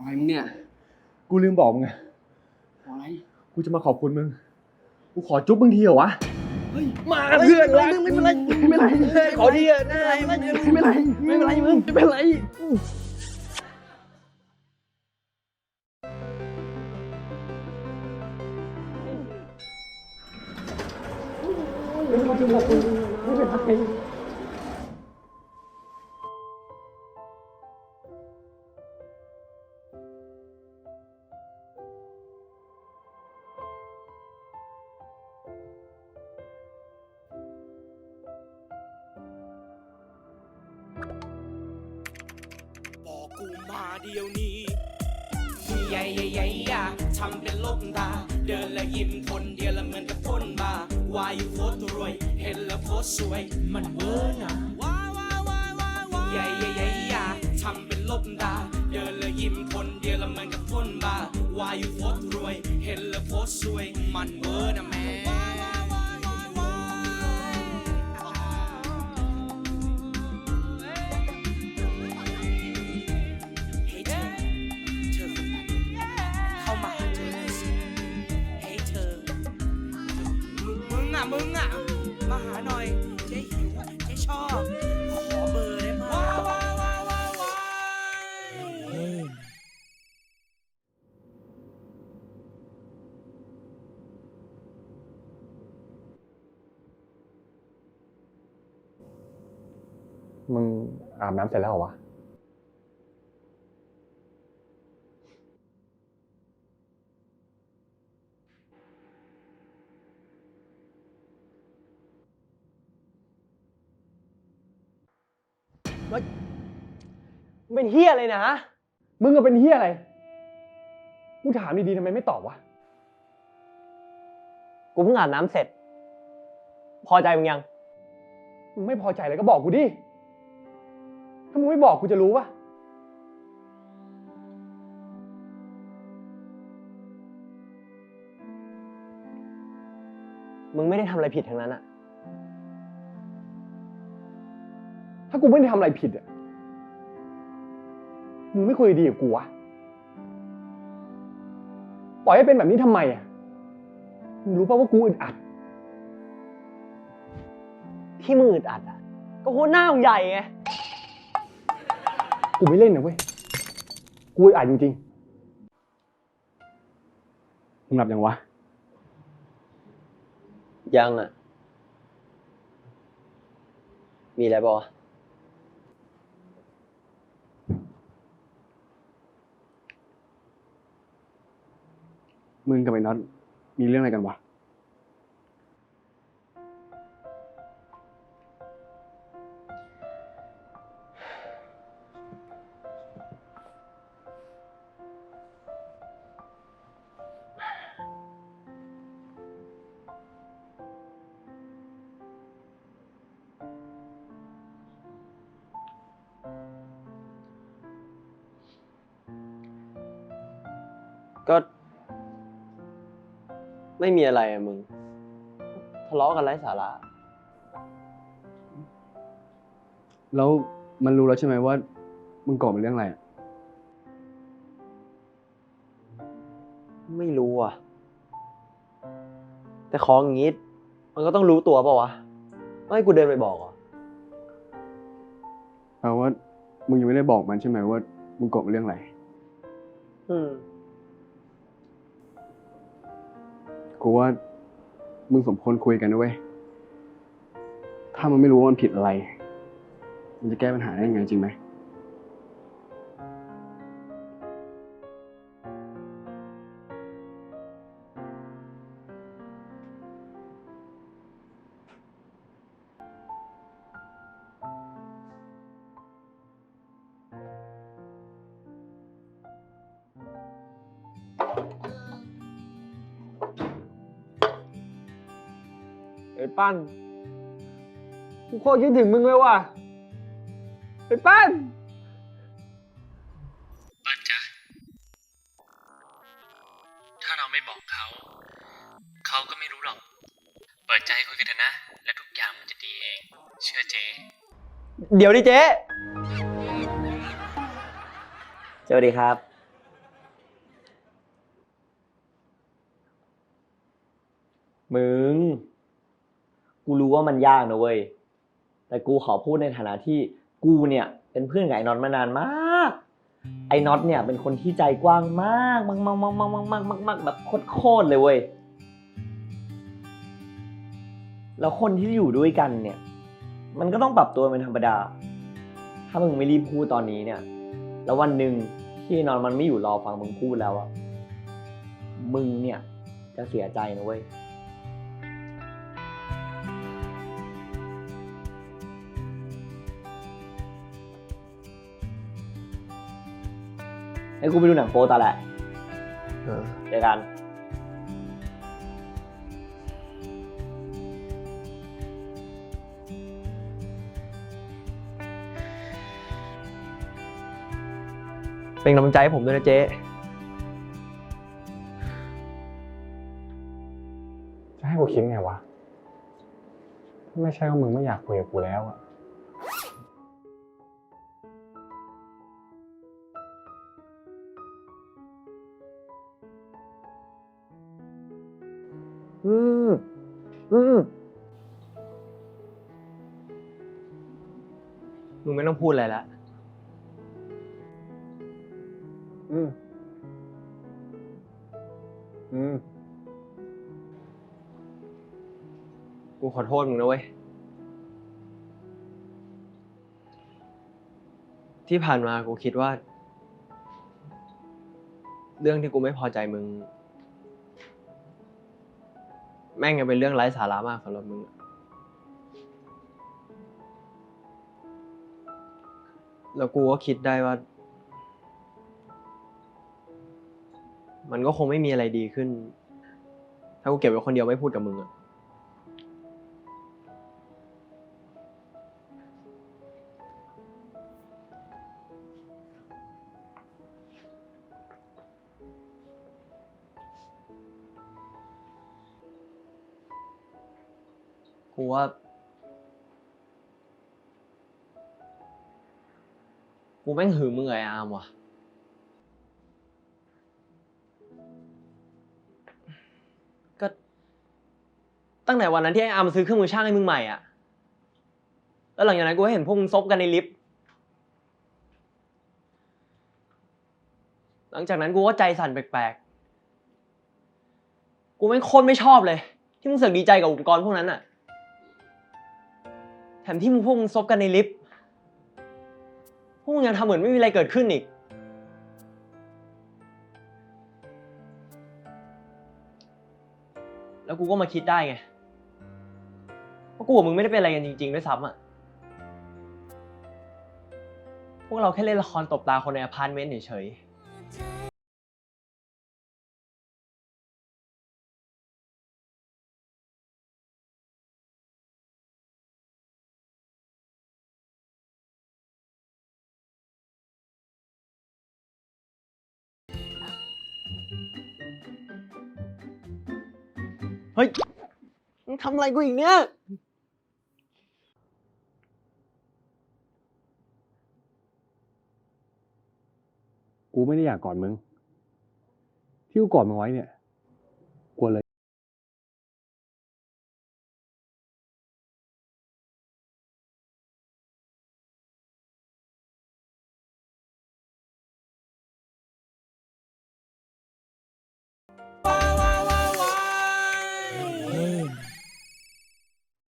อะไรมึงเนี่ยกูลืมบอกมึงไงอะไรกูจะมาขอบคุณมึง กูขอจุ๊บมึงทีเหรอวะ เฮ้ยมาเพื่อนรักไม่เป็นไรไม่เป็นไรขอทีอะไม่เป็นไรไม่เป็นไรไม่เป็นไรมึงไม่เป็นไรบอก มาเดียวนี้ใหญ่ใหญ่ใหญ่ยาทำเป็นลบตา เดินและยิ้มคนเดียวละเหมือนกับพ่นบา วาอยู่โคตรรวย เห็นแล้วโคตรสวย มันเวอร์นะว้าวว้าวว้าวว้าวว้าวใหญ่ใหญ่ใหญ่ยาทำเป็นลบตา เดินและยิ้มคนเดียวละเหมือนกับพ่นบา วาอยู่โคตรรวย เห็นแล้วโคตรสวย มันเวอร์นะแม่ มึงอะมึงอะ มาหาหน่อยเจ๊หิวเจ๊ชอบ ขอเบอร์ได้ไหมว้าวว้าวว้าวว้าวว้าวมึงอาบน้ำเสร็จแล้วเหรอวะ เป็นเฮียอะไรนะ มึงก็เป็นเฮียอะไร กูถามดีๆทำไมไม่ตอบวะ กูเพิ่งอาบน้ำเสร็จ พอใจมึงยัง มึงไม่พอใจอะไรก็บอกกูดิ ถ้ามึงไม่บอกกูจะรู้ปะมึงไม่ได้ทำอะไรผิดทั้งนั้นอะ ถ้ากูไม่ได้ทำอะไรผิดอะ มึงไม่คุยดีกับกูวะ ปล่อยให้เป็นแบบนี้ทำไมอะ มึงรู้ป่ะว่ากูอึดอัด ที่มึงอึดอัดอะก็เพราะหน้ามึงใหญ่ไง กูไม่เล่นนะเว้ย กูอึดอัดจริงๆมึงหลับยังวะ ยังอะมีอะไรบอ มึงกับไอ้น็อตมีเรื่องอะไรกันวะ ก็ ไม่มีอะไรอะมึง ทะเลาะกันไร้สาระ แล้วมันรู้แล้วใช่ไหมว่า มึงก่อเป็นเรื่องอะไรอะไม่รู้อะ แต่ของอย่างงี้ มันก็ต้องรู้ตัวเปล่าวะไม่ให้กูเดินไปบอกเหรอ แปลว่า มึงยังไม่ได้บอกมันใช่ไหมว่า มึงก่อเป็นเรื่องอะไร อืม กูว่ามึงสมควรคุยกันด้วยถ้ามันไม่รู้ว่ามันผิดอะไร มันจะแก้ปัญหาได้ยังไงจริงไหม ปั้น กูโคตรคิดถึงมึงเลยว่ะไอ้ปั้น ปั้นจ๊ะ ถ้าเราไม่บอกเขา เขาก็ไม่รู้หรอก เปิดใจคุยกันเถอะนะ และทุกอย่างมันจะดีเอง เชื่อเจ๊ เดี๋ยวดิเจ๊สวัสดีครับ มึง กูรู้ว่ามันยากนะเว้ย แต่กูขอพูดในฐานะที่กูเนี่ย เป็นเพื่อนกับไอ้น็อตมานานมาก ไอ้น็อตเนี่ยเป็นคนที่ใจกว้างมากมากมากมากมากมากมากมากมากแบบโคตรเลยเว้ย แล้วคนที่อยู่ด้วยกันเนี่ย มันก็ต้องปรับตัวเป็นธรรมดา ถ้ามึงไม่รีบพูดตอนนี้เนี่ย แล้ววันหนึ่งที่ไอ้นอนมันไม่อยู่รอฟังมึงพูดแล้วอะมึงเนี่ยจะเสียใจนะเว้ย ให้กูไปดูหนังโป๊ตอนแหละเออ เจอกันเป็นกำลังใจให้ผมด้วยนะเจ๊ จะให้กูคิดไงวะถ้าไม่ใช่ว่ามึงไม่อยากคุยกับกูแล้วอะ อืมอืมมึงไม่ต้องพูดอะไรแล้วอืมอืมกูขอโทษมึงนะเว้ย ที่ผ่านมากูคิดว่า เรื่องที่กูไม่พอใจมึง แม่งยังเป็นเรื่องไร้สาระมากสำหรับมึงอะแล้วกูก็คิดได้ว่า มันก็คงไม่มีอะไรดีขึ้น ถ้ากูเก็บไว้คนเดียวไม่พูดกับมึงอะ กูว่า กูแม่งหือมึงไงอาร์มว่ะ ก็ ตั้งแต่วันนั้นที่ไอ้อาร์มซื้อเครื่องมือช่างให้มึงใหม่อะ แล้วหลังจากนั้นกูก็เห็นพวกมึงซบกันในลิฟต์ หลังจากนั้นกูก็ใจสั่นแปลกๆ กูแม่งโคตรไม่ชอบเลย ที่มึงเสือกดีใจกับอุปกรณ์พวกนั้นอะ มที่มึงพวกมึงซบกันในลิฟต์พวกมึงยังทำเหมือนไม่มีอะไรเกิดขึ้นอีก แล้วกูก็มาคิดได้ไงว่ากูกับมึงไม่ได้เป็นอะไรกันจริงๆด้วยซ้ำอะพวกเราแค่เล่นละครตบตาคนในอพาร์ตเมนต์เฉยๆ ฮ้ยมึงทำอะไรกูอีกเนี่ย กูไม่ได้อยากกอดมึง ที่กูกอดมึงไว้เนี่ย กลัวเลย